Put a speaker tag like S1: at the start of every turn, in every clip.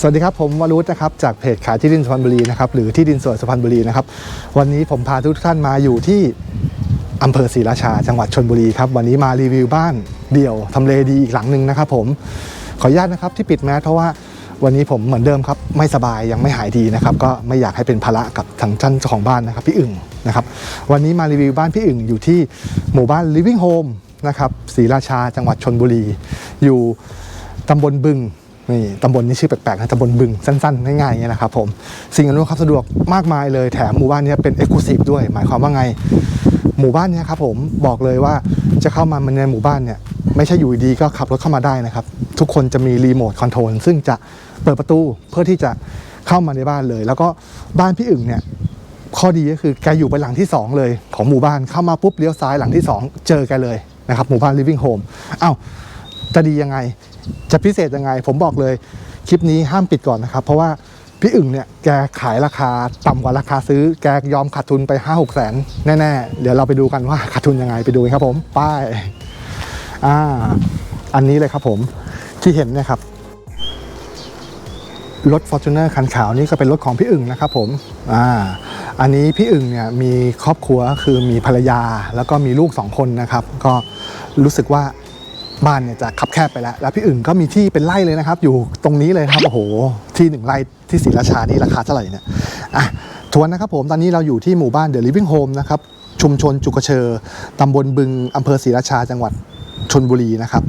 S1: สวัสดีครับผมวรุษนะครับจากเพจขายที่ดินสุพรรณบุรีนะครับหรือที่ดินสวยสุพรรณบุรีนะครับวันนี้ผมพาทุกท่านมาอยู่ที่อำเภอศรีราชา จังหวัดชนบุรีครับวันนี้มารีวิวบ้านเดี่ยวทำเลดีอีกหลังหนึ่งนะครับผมขออนุญาตนะครับที่ปิดแมสเพราะว่าวันนี้ผมเหมือนเดิมครับไม่สบายยังไม่หายดีนะครับก็ไม่อยากให้เป็นภาระกับทางท่านเจ้าของบ้านนะครับพี่อึ่งนะครับวันนี้มารีวิวบ้านพี่อึ่งอยู่ที่หมู่บ้าน Living Home นะครับศรีราชาจังหวัดชนบุรี อยู่ตำบลบึง นี่ตำบลนี้ชื่อแปลกๆนะตำบลบึงสั้นๆ ง่ายๆอย่างเงี้นะครับผม สิ่งอำนวยความสะดวกมากมายเลยแถมหมู่บ้านนี้เป็นเอกลูซีฟด้วย หมายความว่าไง หมู่บ้านนี้ครับผมบอกเลยว่าจะเข้ามาในหมู่บ้านเนี่ยไม่ใช่อยู่ดีก็ขับรถเข้ามาได้นะครับ ทุกคนจะมีรีโมทคอนโทรลซึ่งจะเปิดประตูเพื่อที่จะเข้ามาในบ้านเลย แล้วก็บ้านพี่อึ่งเนี่ยข้อดีก็คือแกอยู่เป็นหลังที่ 2 เลย ของหมู่บ้านเข้ามาปุ๊บเลี้ยวซ้ายหลังที่ 2 เจอแกเลยนะครับหมู่บ้าน living home อ้าว จะดียังไง จะพิเศษยังไง ผมบอกเลยคลิปนี้ห้ามปิดก่อนนะครับ เพราะว่าพี่อึ่งเนี่ยแกขายราคาต่ำกว่าราคาซื้อ แกยอมขาดทุนไป 5 6แสนแน่ๆ เดี๋ยวเราไปดูกันว่าขาดทุนยังไงไปดูกันครับผม ป้ายอ่าอันนี้เลยครับผมที่เห็นเนี่ยครับรถ Fortuner คันขาวนี่ก็เป็นรถของพี่อึ่งนะครับผมอ่าอันนี้พี่อึ่งเนี่ยมีครอบครัวคือมีภรรยาแล้วก็มีลูกสองคนนะครับ ก็รู้สึกว่า บ้านเนี่ยจะคับแคบไปแล้ว แล้วพี่อึ่งก็มีที่เป็นไร่เลยนะครับ อยู่ตรงนี้เลยครับ โอ้โห ที่หนึ่งไร่ที่ศรีราชานี่ราคาเท่าไหร่เนี่ย อะ ทวนนะครับผม ตอนนี้เราอยู่ที่หมู่บ้าน The Living Home นะครับ ชุมชนจุกเชอตำบลบึงอำเภอศรีราชา จังหวัดชนบุรีนะครับ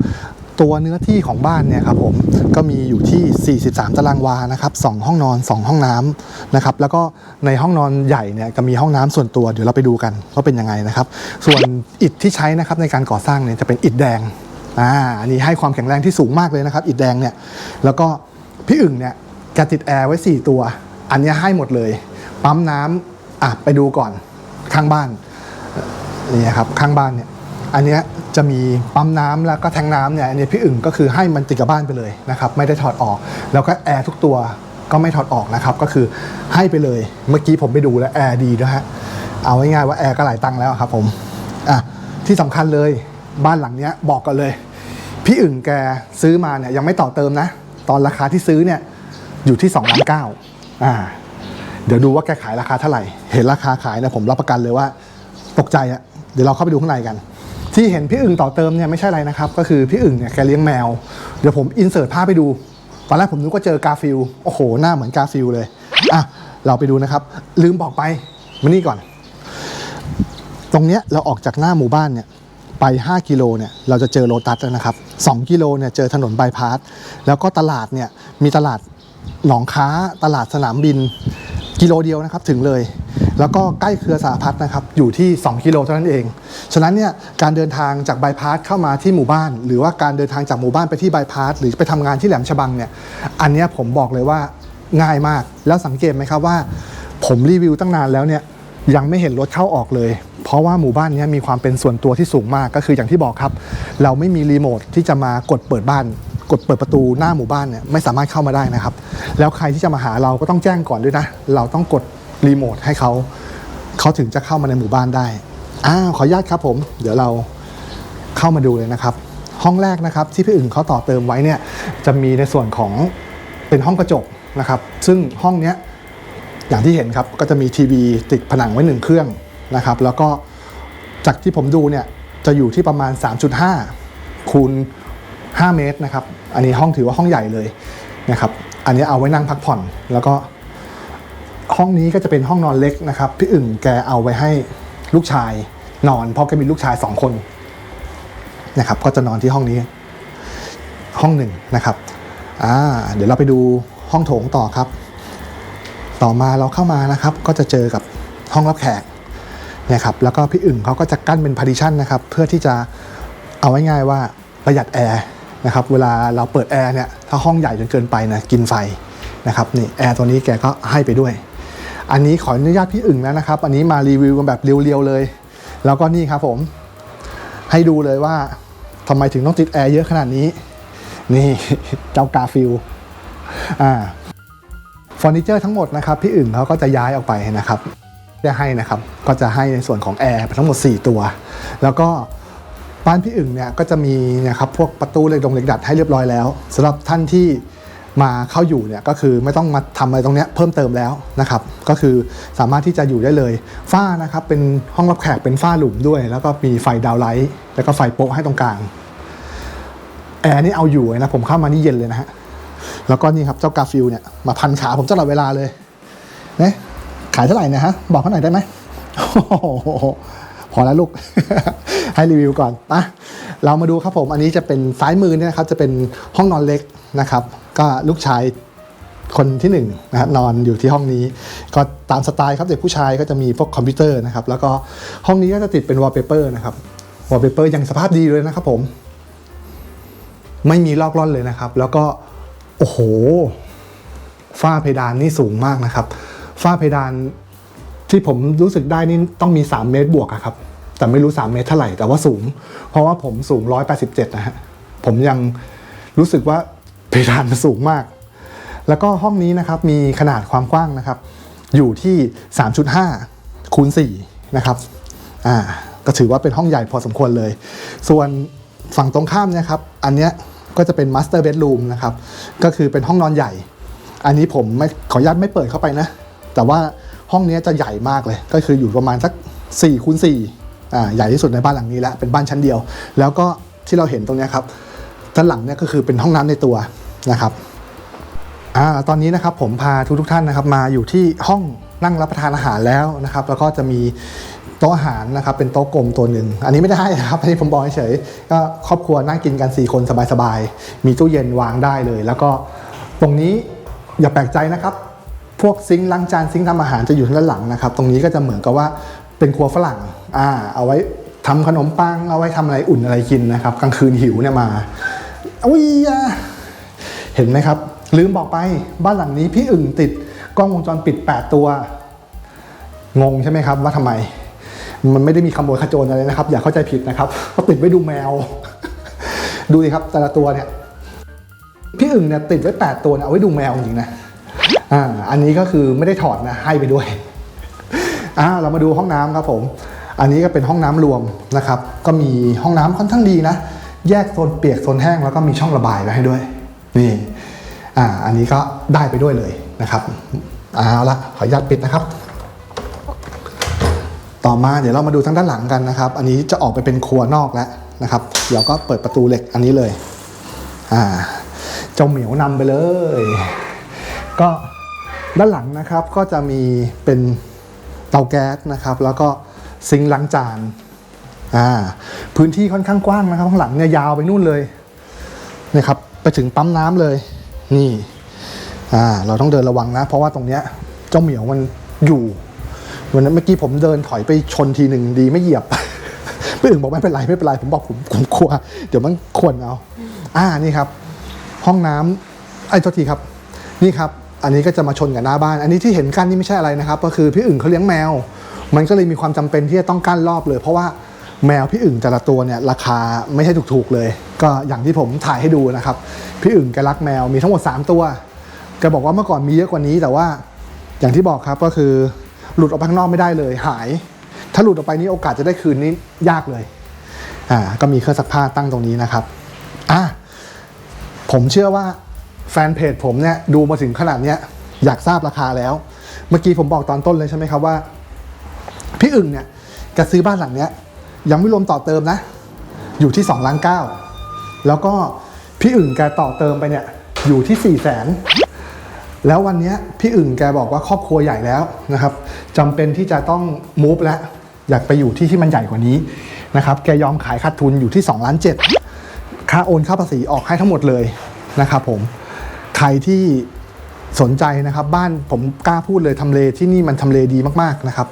S1: ตัวเนื้อที่ของบ้านเนี่ยครับผม ก็มีอยู่ที่ 43 ตารางวา นะครับ 2 ห้องนอน 2 ห้องน้ำนะครับ แล้วก็ในห้องนอนใหญ่เนี่ยก็มีห้องน้ำส่วนตัว เดี๋ยวเราไปดูกันว่าเป็นยังไงนะครับ ส่วนอิฐที่ใช้นะครับในการก่อสร้างเนี่ยจะเป็นอิฐแดง อ่าอันนี้ให้ความแข็งแรงที่สูงมากเลยนะครับอิฐแดงเนี่ยแล้วก็พี่อึ่งเนี่ยแกติดแอร์ไว้ 4 ตัว อันนี้ให้หมดเลย ปั๊มน้ำอะไปดูก่อนข้างบ้านนี่ครับข้างบ้านเนี่ยอันนี้จะมีปั๊มน้ำแล้วก็แทงน้ำเนี่ยอันนี้พี่อึ่งก็คือให้มันติดกับบ้านไปเลยนะครับไม่ได้ถอดออก แล้วก็แอร์ทุกตัวก็ไม่ถอดออกนะครับก็คือให้ไปเลยเมื่อกี้ผมไปดูแล้วแอร์ดีด้วยฮะเอาง่ายๆว่าแอร์ก็หลายตังค์แล้วครับผมอะที่สำคัญเลย บ้านหลังเนี้ยบอกกันเลย พี่อึ่งแกซื้อมาเนี่ยยังไม่ต่อเติมนะ ตอนราคาที่ซื้อเนี่ยอยู่ที่2ล้านเก้าอ่าเดี๋ยวดูว่าแกขายราคาเท่าไหร่ เห็นราคาขายเนะผมรับประกันเลยว่า ตกใจอะเดี๋ยวเราเข้าไปดูข้างในกัน ที่เห็นพี่อึ่งต่อเติมเนี่ยไม่ใช่อะไรนะครับ ก็คือพี่อึ่งเนี่ยแกเลี้ยงแมว เดี๋ยวผมอินเสิร์ตภาพไปดู ตอนแรกผมนึกว่าเจอกาฟิล โอ้โห หน้าเหมือนกาฟิลเลย อะ เราไปดูนะครับ ลืมบอกไป มานี่ก่อน ตรงเนี้ยเราออกจากหน้าหมู่บ้านเนี่ย ไป 5 กิโลเนี่ยเราจะเจอโลตัสนะครับ 2 กิโลเนี่ยเจอถนนบายพาสแล้วก็ตลาดเนี่ยมีตลาดหนองค้าตลาดสนามบินกิโลเดียวนะครับถึงเลย แล้วก็ใกล้เครือสาพัฒนะครับอยู่ที่ 2 กิโลเท่านั้นเอง ฉะนั้นเนี่ยการเดินทางจากบายพาสเข้ามาที่หมู่บ้าน หรือว่าการเดินทางจากหมู่บ้านไปที่บายพาสหรือไปทำงานที่แหลมฉบังเนี่ยอันนี้ผมบอกเลยว่าง่ายมากแล้วสังเกตไหมครับว่า ผมรีวิวตั้งนานแล้วเนี่ยยังไม่เห็นรถเข้าออกเลย เพราะว่าหมู่บ้านนี้มีความเป็นส่วนตัวที่สูงมากก็คืออย่างที่บอกครับ เราไม่มีรีโมทที่จะมากดเปิดบ้าน กดเปิดประตูหน้าหมู่บ้านเนี่ยไม่สามารถเข้ามาได้นะครับ แล้วใครที่จะมาหาเราก็ต้องแจ้งก่อนด้วยนะ เราต้องกดรีโมทให้เขาเขาถึงจะเข้ามาในหมู่บ้านได้อ้าวขออนุญาตครับผม เดี๋ยวเราเข้ามาดูเลยนะครับ ห้องแรกนะครับที่พี่อึ่งเขาต่อเติมไว้เนี่ยจะมีในส่วนของเป็นห้องกระจกนะครับ ซึ่งห้องเนี้ยอย่างที่เห็นครับก็จะมีทีวีติดผนังไว้หนึ่งเครื่อง นะครับ แล้วก็จากที่ผมดูเนี่ยจะอยู่ที่ประมาณ 3.5 คูณ 5 เมตรนะครับ อันนี้ห้องถือว่าห้องใหญ่เลยนะครับ อันนี้เอาไว้นั่งพักผ่อน แล้วก็ห้องนี้ก็จะเป็นห้องนอนเล็กนะครับ พี่อึ่งแกเอาไว้ให้ลูกชายนอน เพราะแกมีลูกชายสองคนนะครับ ก็จะนอนที่ห้องนี้ ห้องหนึ่งนะครับอ่าเดี๋ยวเราไปดูห้องโถงต่อครับ ต่อมาเราเข้ามานะครับ ก็จะเจอกับห้องรับแขก นี่ยครับแล้วก็พี่อึ่งเขาก็จะกั้นเป็นพาร์ติชันนะครับเพื่อที่จะเอาไว้ง่ายว่าประหยัดแอร์นะครับเวลาเราเปิดแอร์เนี่ยถ้าห้องใหญ่จนเกินไปนะกินไฟนะครับนี่แอร์ตัวนี้แกก็ให้ไปด้วย อันนี้ขออนุญาตพี่อึ่งแล้วนะครับ อันนี้มารีวิวกันแบบเรียวๆเลย แล้วก็นี่ครับผม ให้ดูเลยว่าทำไมถึงต้องติดแอร์เยอะขนาดนี้ นี่เจ้ากาฟิลอ่าเฟอร์นิเจอร์ทั้งหมดนะครับ พี่อึ่งเขาก็จะย้ายออกไปนะครับ จะให้นะครับก็จะให้ในส่วนของแอร์ทั้งหมด 4 ตัว แล้วก็บ้านพี่อึ่งเนี่ยก็จะมีนะครับพวกประตูเหล็กดงเหล็กดัดให้เรียบร้อยแล้วสำหรับท่านที่มาเข้าอยู่เนี่ยก็คือไม่ต้องมาทำอะไรตรงเนี้ยเพิ่มเติมแล้วนะครับก็คือสามารถที่จะอยู่ได้เลยฝ้านะครับเป็นห้องรับแขกเป็นฝ้าหลุมด้วย แล้วก็มีไฟดาวไลท์แล้วก็ไฟโป๊ะให้ตรงกลางแอร์นี่เอาอยู่นะผมเข้ามานี่เย็นเลยนะฮะแล้วก็นี่ครับเจ้ากาฟิลเนี่ยมาพันขาผมตลอดเวลาเลยเนี่ยายเท่าไหร่นะฮะ บอกเขาหน่อยได้ไหมพอแล้วลูก ให้รีวิวก่อนนะเรามาดูครับผม อันนี้จะเป็นซ้ายมือเนี่ยนะครับ จะเป็นห้องนอนเล็กนะครับ ก็ลูกชายคนที่หนึ่งนะฮะนอนอยู่ที่ห้องนี้ ก็ตามสไตล์ครับเด็กผู้ชายก็จะมีพวกคอมพิวเตอร์นะครับ แล้วก็ห้องนี้ก็จะติดเป็นวอลเปเปอร์นะครับวอลเปเปอร์ยังสภาพดีเลยนะครับผม ไม่มีลอกล่อนเลยนะครับ แล้วก็ โอ้โห ฝ้าเพดานนี่สูงมากนะครับ ฝ้าเพดานที่ผมรู้สึกได้นี่ต้องมี 3 เมตรบวกอะครับ แต่ไม่รู้ 3 เมตรเท่าไหร่ แต่ว่าสูง เพราะว่าผมสูง 187 นะฮะ ผมยังรู้สึกว่าเพดานมันสูงมาก แล้วก็ห้องนี้นะครับมีขนาดความกว้างนะครับ อยู่ที่ 3.5 คูณ 4 นะครับ อ่า ก็ถือว่าเป็นห้องใหญ่พอสมควรเลย ส่วนฝั่งตรงข้ามเนะครับ อันเนี้ยก็จะเป็น master bedroom นะครับ ก็คือเป็นห้องนอนใหญ่ อันนี้ผมไม่ขออนุญาตไม่เปิดเข้าไปนะ แต่ว่าห้องนี้จะใหญ่มากเลย ก็คืออยู่ประมาณสัก4คูณ4อ่าใหญ่ที่สุดในบ้านหลังนี้แล้วเป็นบ้านชั้นเดียว แล้วก็ที่เราเห็นตรงนี้ครับด้านหลังเนี่ยก็คือเป็นห้องน้ำในตัวนะครับอ่าตอนนี้นะครับผมพาทุกทุกท่านนะครับมาอยู่ที่ห้องนั่งรับประทานอาหารแล้วนะครับ แล้วก็จะมีโต๊ะอาหารนะครับเป็นโต๊ะกลมตัวหนึ่งอันนี้ไม่ได้นะครับอันนี้ผมบอกเฉยๆก็ครอบครัวนั่งกินกัน 4 คนสบายๆมีตู้เย็นวางได้เลย แล้วก็ตรงนี้อย่าแปลกใจนะครับ พวกซิงค์ล้างจานซิงค์ทำอาหารจะอยู่ทางด้านหลังนะครับ ตรงนี้ก็จะเหมือนกับว่าเป็นครัวฝรั่งอ่าเอาไว้ทำขนมปัง เอาไว้ทำอะไรอุ่นอะไรกินนะครับ กลางคืนหิวเนี่ยมาอุ้ยเห็นไหมครับ ลืมบอกไปบ้านหลังนี้พี่อึ่งติดกล้องวงจรปิด 8 ตัว งงใช่ไหมครับ ว่าทำไม มันไม่ได้มีขโมยขโจรอะไรนะครับ อย่าเข้าใจผิดนะครับเขาติดไว้ดูแมว ดูดิครับแต่ละตัวเนี่ยพี่อึ่งเนี่ยติดไว้ 8 ตัวเนี่ยเอาไว้ดูแมวจริงนะ อ่าอันนี้ก็คือไม่ได้ถอดนะให้ไปด้วยอ่าเรามาดูห้องน้ำครับผม อันนี้ก็เป็นห้องน้ำรวมนะครับ ก็มีห้องน้ำค่อนข้างดีนะ แยกโซนเปียกโซนแห้งแล้วก็มีช่องระบายไว้ให้ด้วยนี่อ่าอันนี้ก็ได้ไปด้วยเลยนะครับเอาละขออนุญาตปิดนะครับ ต่อมาเดี๋ยวเรามาดูทางด้านหลังกันนะครับ อันนี้จะออกไปเป็นครัวนอกแล้วนะครับเราก็เปิดประตูเหล็กอันนี้เลยอ่าเจ้าเหมียวนำไปเลย ก็ ด้านหลังนะครับก็จะมีเป็นเตาแก๊สนะครับ แล้วก็ซิงล้างจานอ่าพื้นที่ค่อนข้างกว้างนะครับ ข้างหลังเนี่ยยาวไปนู่นเลยนี่ครับไปถึงปั๊มน้ำเลยนี่อ่าเราต้องเดินระวังนะ เพราะว่าตรงเนี้ยเจ้าเหมียวมันอยู่วันนั้นเมื่อกี้ผมเดินถอยไปชนทีหนึ่งดีไม่เหยียบพี่อึ่งบอกไม่เป็นไรไม่เป็นไรผมบอกผมผมกลัว เดี๋ยวมันขวนเอา อ่านี่ครับ ห้องน้ำไอ้โทษทีครับ นี่ครับ อันนี้ก็จะมาชนกับหน้าบ้าน อันนี้ที่เห็นกั้นนี่ไม่ใช่อะไรนะครับ ก็คือพี่อึ่งเขาเลี้ยงแมว มันก็เลยมีความจำเป็นที่จะต้องกั้นรอบเลย เพราะว่าแมวพี่อึ่งแต่ละตัวเนี่ยราคาไม่ใช่ถูกๆเลย ก็อย่างที่ผมถ่ายให้ดูนะครับ พี่อึ่งแกรักแมวมีทั้งหมด 3 ตัวแกบอกว่าเมื่อก่อนมีเยอะกว่านี้ แต่ว่าอย่างที่บอกครับก็คือหลุดออกไปข้างนอกไม่ได้เลยหาย ถ้าหลุดออกไปนี่โอกาสจะได้คืนนี้ยากเลยอ่าก็มีเครื่องซักผ้าตั้งตรงนี้นะครับอะผมเชื่อว่า แฟนเพจผมเนี่ยดูมาถึงขนาดเนี้ยอยากทราบราคาแล้ว เมื่อกี้ผมบอกตอนต้นเลยใช่ไหมครับว่า พี่อึ่งเนี่ยแกซื้อบ้านหลังเนี้ยยังไม่รวมต่อเติมนะ อยู่ที่2ล้านเก้าแล้วก็พี่อึ่งแกต่อเติมไปเนี่ยอยู่ที่4ี่แสนแล้ววันนี้พี่อึ่งแกบอกว่าครอบครัวใหญ่แล้วนะครับจำเป็นที่จะต้องมูฟแล้วอยากไปอยู่ที่ที่มันใหญ่กว่านี้นะครับแกยอมขายขาดทุนอยู่ที่2ล้านเจ็ดค่าโอนค่าภาษีออกให้ทั้งหมดเลยนะครับผม ใครที่สนใจนะครับ บ้านผมกล้าพูดเลยทำเลที่นี่มันทำเลดีมากๆนะครับ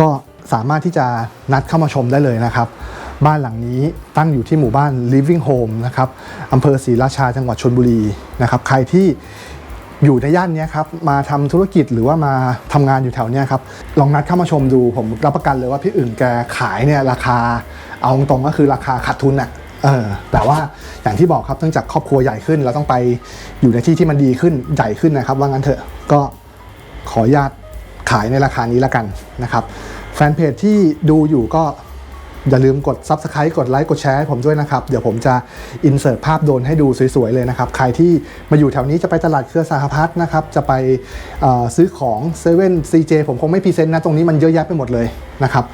S1: ก็สามารถที่จะนัดเข้ามาชมได้เลยนะครับ บ้านหลังนี้ตั้งอยู่ที่หมู่บ้าน Living Home นะครับอำเภอศรีราชาจังหวัดชนบุรีนะครับ ใครที่อยู่ในย่านนี้ครับมาทำธุรกิจหรือว่ามาทำงานอยู่แถวเนี้ยครับลองนัดเข้ามาชมดูผมรับประกันเลยว่าพี่อื่นแกขายเนี่ยราคา เอาตรงๆก็คือราคาขาดทุนอะ เออแต่ว่าอย่างที่บอกครับเนื่องจากครอบครัวใหญ่ขึ้น เราต้องไปอยู่ในที่ที่มันดีขึ้นใหญ่ขึ้นนะครับ ว่างั้นเถอะก็ขออนุญาตขายในราคานี้ละกันนะครับ แฟนเพจที่ดูอยู่ก็ อย่าลืมกด Subscribe กดไลค์กดแชร์ให้ผมด้วยนะครับ เดี๋ยวผมจะอินเสิร์ตภาพโดรนให้ดูสวยๆเลยนะครับ ใครที่มาอยู่แถวนี้จะไปตลาดเครือสหพัฒน์นะครับ จะไปเอ่อซื้อของเซเว่นซีเจผมคงไม่พรีเซนต์นะ ตรงนี้มันเยอะแยะไปหมดเลยนะครับ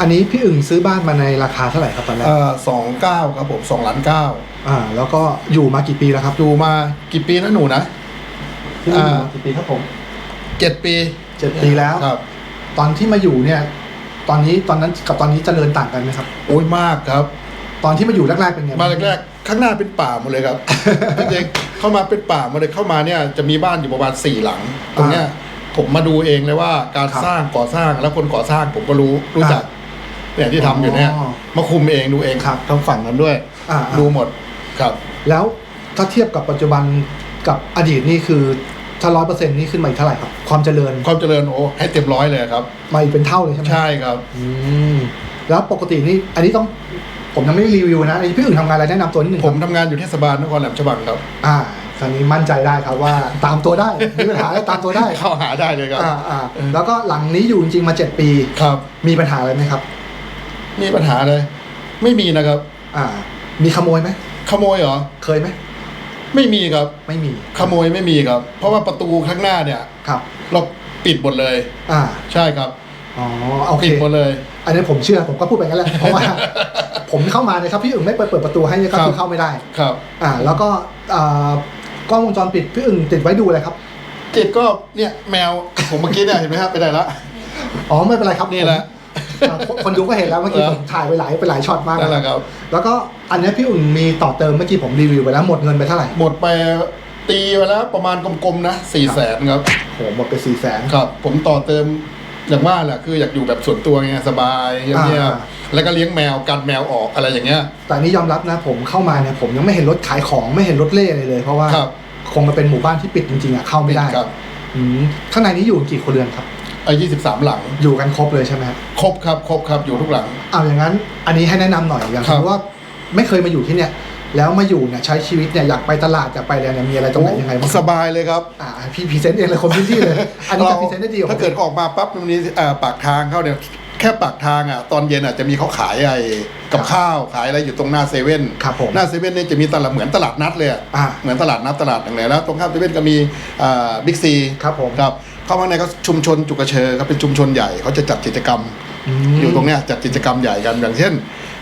S1: อันนี้พี่อึ่งซื้อบ้านมาในราคาเท่าไหร่ครับตอนแรก
S2: เอ่อสองเก้าครับผมสองล้านเก้า
S1: อ่าแล้วก็อยู่มากี่ปีแล้วครับ
S2: ดูมากี่ปีนะหนูนะ
S1: พี่อึ่งอยู่มากี่ปีครับผม
S2: เจ็ดปี
S1: เจ็ดปีแล้ว
S2: ครับ
S1: ตอนที่มาอยู่เนี่ย ตอนนี้ตอนนั้นกับตอนนี้เจริญต่างกันไหมครับ
S2: โอ้ยมากครับ
S1: ตอนที่มาอยู่แรกๆเป็นไง
S2: มาแรกๆข้างหน้าเป็นป่าหมดเลยครับจริงๆเข้ามาเป็นป่าหมดเลยเข้ามาเนี่ยจะมีบ้านอยู่ประมาณสี่หลัง ตรงเนี้ยผมมาดูเองเลยว่าการสร้างก่อสร้างแล้วคนก่อสร้างผมก็รู้รู้จักเนี่ยที่ทำอยู่เนี่ยมาคุมเองดูเองครับทั้งฝั่งนั้นด้วย
S1: อ่า
S2: ดูหมดครับ
S1: แล้วถ้าเทียบกับปัจจุบันกับอดีตนี่คือ ถ้าร้อยเปอร์เซ็นต์นี่ขึ้นมาอีกเท่าไหร่ครับความเจริญ
S2: ความเจริญโอ้ให้เต็มร้อยเลยครับ
S1: มาอีกเป็นเท่าเลยใช่ไหม
S2: ใช่ครับ
S1: อืมแล้วปกตินี่อันนี้ต้องผมยังไม่ได้รีวิวนะอันนี้พี่อื่นทำงานอะไรแนะนำตัวนิดหนึ่งค
S2: ผ
S1: รับ
S2: มทำงานอยู่เทศบาลนครแหลมฉบังครับ
S1: อ่าตอนนี้มั่นใจได้ครับว่า ตามตัวได้ไม่มีปัญหาอะไรตามตัวได้
S2: เข้าหาได้เลยครับ
S1: อ่าอ่าแล้วก็หลังนี้อยู่จริงๆมาเจ็ดปี
S2: ครับ
S1: มีปัญหาอะไรไหมครับ
S2: มีปัญหาเลย ไม่มีนะครับ
S1: อ่า มีขโมยไหม
S2: ขโมยเหรอ
S1: เคยไหม
S2: ไม่มีครับ
S1: ไม่มี
S2: ขโมยไม่มีครับ เพราะว่าประตูข้างหน้าเนี่ย
S1: ครับ
S2: เราปิดหมดเลย
S1: อ่า
S2: ใช่ครับ
S1: อ๋อโอเค
S2: ปิดหมดเลย
S1: อันนี้ผมเชื่อผมก็พูดไปงั้นแหละเพราะว่า ผมเข้ามาเนี่ยครับพี่อึ่งไม่เปิดเปิดประตูให้เนี่ยก็
S2: ครับ
S1: คือเข้าไม่ได้
S2: ครับ
S1: อ่า แล้วก็อ่ากล้องวงจรปิดพี่อึ่งติดไว้ดูอะไรครับ
S2: จิตก็เนี่ยแมวผมเมื่อกี้เนี่ยเห็นไหมครับไปไหนละ
S1: อ๋อไม่เป็นไรครับ
S2: นี่แหละ
S1: ผมอ่า คนคนดูก็เห็นแล้วเมื่อกี้
S2: เออ
S1: ผมถ่ายไปหลายไปหลายช็อตมาก
S2: นั่นแหละครับ
S1: แล้วก็อันเนี้ยพี่อึ่งมีต่อเติมเมื่อกี้ผมรีวิวไปแล้วหมดเงินไปเท่าไหร่
S2: หมดไปตีไปแล้วประมาณกลมๆนะสี่แสนครับ
S1: โหหมดไปสี่แสน
S2: ครับ ผมต่อเติมอย่างว่าแหละคืออยากอยู่แบบส่วนตัวไงสบายเงียบ
S1: อ่า
S2: ๆแล้วก็เลี้ยงแมวกันแมวออกอะไรอย่างเงี้ย
S1: แต่นี่ยอมรับนะผมเข้ามาเนี่ยผมยังไม่เห็นรถขายของไม่เห็นรถเล่อะไรเลยเพราะว่า
S2: ครับ
S1: คงมาเป็นหมู่บ้านที่ปิดจริงๆอะเข้าไม่ได้
S2: ครับ
S1: อืมข้างในนี้อยู่กี่คนเรือนครับ
S2: ไอ้ยี่สิบสามหลัง
S1: อยู่กันครบเลยใช่ไหมครับ
S2: ครบครับครบครับอยู่ทุกหลัง
S1: เอาอย่างนั้นอันนี้ให้แนะนำหน่อยอย่าง
S2: ครั
S1: ส
S2: บ
S1: มมติว่าไม่เคยมาอยู่ที่เนี่ยแล้วมาอยู่เนี่ยใช้ชีวิตเนี่ยอยากไปตลาดอยากไปอะไรเนี่ยมีอะไรตรงไหนยังไงบ้าง
S2: สบายเลยครับ
S1: อ่าพี่พรีเซนต์เองเลยคนพื้นที่เลยอันนี้จะพรีเซนต์ได้ดีกว่า
S2: ถ้าเกิดออกมาปั๊บมันมีเอ่อปากทางเข้าเนี่ยแค่ปากทางอะตอนเย็นอะจะมีเขาขายไอ้กับข้าวขายอะไรอยู่ตรงหน้าเซเว่น
S1: ครับผม
S2: หน้าเซเว่นเนี่ยจะมีตลาดเหมือนตลาดนัดเลยอะ
S1: อ่า
S2: เหมือนตลาดนัดตลาดอย่างไรแล้วตรงข้ามเซเว่นก็มีบิ๊กซี
S1: ครับผม
S2: ครับ เข้ามาในก็ชุมชนจุกระเชอครับเป็นชุมชนใหญ่เขาจะจัดกิจกรรม
S1: ม
S2: อยู่ตรงเนี้ยจัดกิจกรรมใหญ่กันอย่างเช่น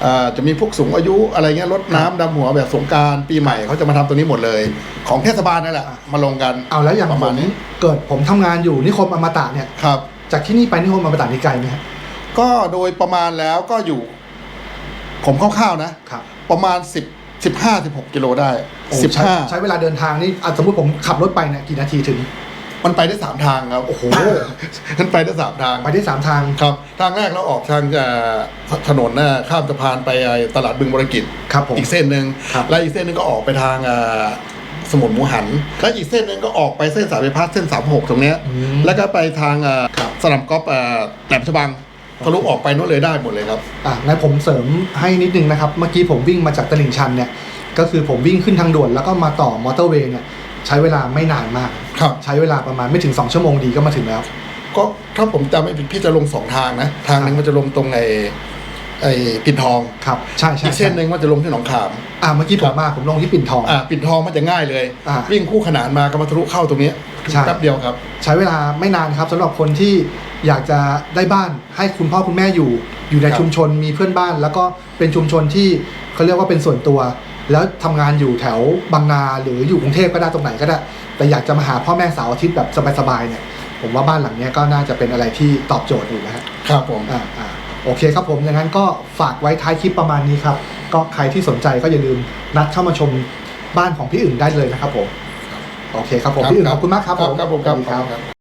S2: เอ่อจะมีพวกสูงอายุอะไรเงี้ยรดน้ำดำหัวแบบสงกรารปีใหม่เขาจะมาทำตรงนี้หมดเลย ของเทศบาลนั่นแหละ
S1: อะ
S2: มาลงกัน
S1: เอาแล้วอย่าง
S2: ประ
S1: ผ
S2: มาณ
S1: ม
S2: นี้
S1: เกิดผมทำงานอยู่นิคมอมตะเนี่ย
S2: ครับ
S1: จากที่นี่ไปนิคมอมตะนี่ไกลไหมครับ
S2: ก็โดยประมาณแล้วก็อยู่ ผมคร่าวๆนะ
S1: ครับ
S2: ประมาณ 10 15 16กิโลได้
S1: โอ้ใช้ใช้เวลาเดินทางนี่อะสมมติผมขับรถไปเนี่ยกี่นาทีถึง
S2: 15 มันไปได้3ทางครับ
S1: โอ้โห
S2: มันไปได้3ทาง
S1: ไปได้สามทาง
S2: ครับ ทางแรกเราออกทางเอ่อถนนน่ะข้ามสะพานไปไอ้ตลาดบึงบรกิจ
S1: ครับผม
S2: อีกเส้นหนึ่ง
S1: ครับ
S2: แล้วอีกเส้นหนึ่งก็ออกไปทางเอ่อสมุนหมูหัน แล้วอีกเส้นหนึ่งก็ออกไปเส้นสายไฟฟ้าเส้น36ตรงเนี้ย
S1: อืม
S2: แล้วก็ไปทางเอ่อ
S1: ครับ
S2: สนามกอล์ฟเอ่อแหลมฉบังทะลุออกไปนู้นเลยได้หมดเลยครับ
S1: อะงั้นผมเสริมให้นิดนึงนะครับ เมื่อกี้ผมวิ่งมาจากตลิ่งชันเนี่ย ก็คือผมวิ่งขึ้นทางด่วนแล้วก็มาต่อมอเตอร์เวย์เนี่ย ใช้เวลาไม่นานมาก
S2: ครับ
S1: ใช้เวลาประมาณไม่ถึง 2 ชั่วโมงดีก็มาถึงแล้ว
S2: ก็ถ้าผมจำไม่ผิดพี่จะลงสองทางนะ ทางหนึ่งมันจะลงตรงไอ้ไอ้ปิ่นทอง
S1: ครับ ใช่ใช่
S2: อีกเส้นหนึ่งมันจะลงที่หนองขาม
S1: อะเมื่อกี้ผมมาผมลงที่ปิ่นทอง
S2: อ่าปิ่นทองมันจะง่ายเลย
S1: อ่า
S2: วิ่งคู่ขนานมาก็มาทะลุเข้าตรงนี้
S1: ใช่
S2: แป๊บเดียวครับ
S1: ใช้เวลาไม่นานครับสำหรับคนที่อยากจะได้บ้านให้คุณพ่อคุณแม่อยู่ อยู่ใน
S2: ครับ
S1: ชุมชนมีเพื่อนบ้าน แล้วก็เป็นชุมชนที่เขาเรียกว่าเป็นส่วนตัว แล้วทำงานอยู่แถวบางนาหรืออยู่กรุงเทพก็ได้ตรงไหนก็ได้ แต่อยากจะมาหาพ่อแม่เสาวอาทิตย์แบบสบายๆเนี่ยผมว่าบ้านหลังเนี้ยก็น่าจะเป็นอะไรที่ตอบโจทย์อยู่นะฮะ
S2: ครับผม
S1: อ่าอ่าโอเคครับผมอย่างนั้นก็ฝากไว้ท้ายคลิปประมาณนี้ครับ ก็ใครที่สนใจก็อย่าลืมนัดเข้ามาชมบ้านของพี่อึ่งได้เลยนะครับผม โอเคครับผม พี่อึ่งขอบคุณมากครับผม
S2: ครับผมครับ
S1: สวัสดี
S2: ครับ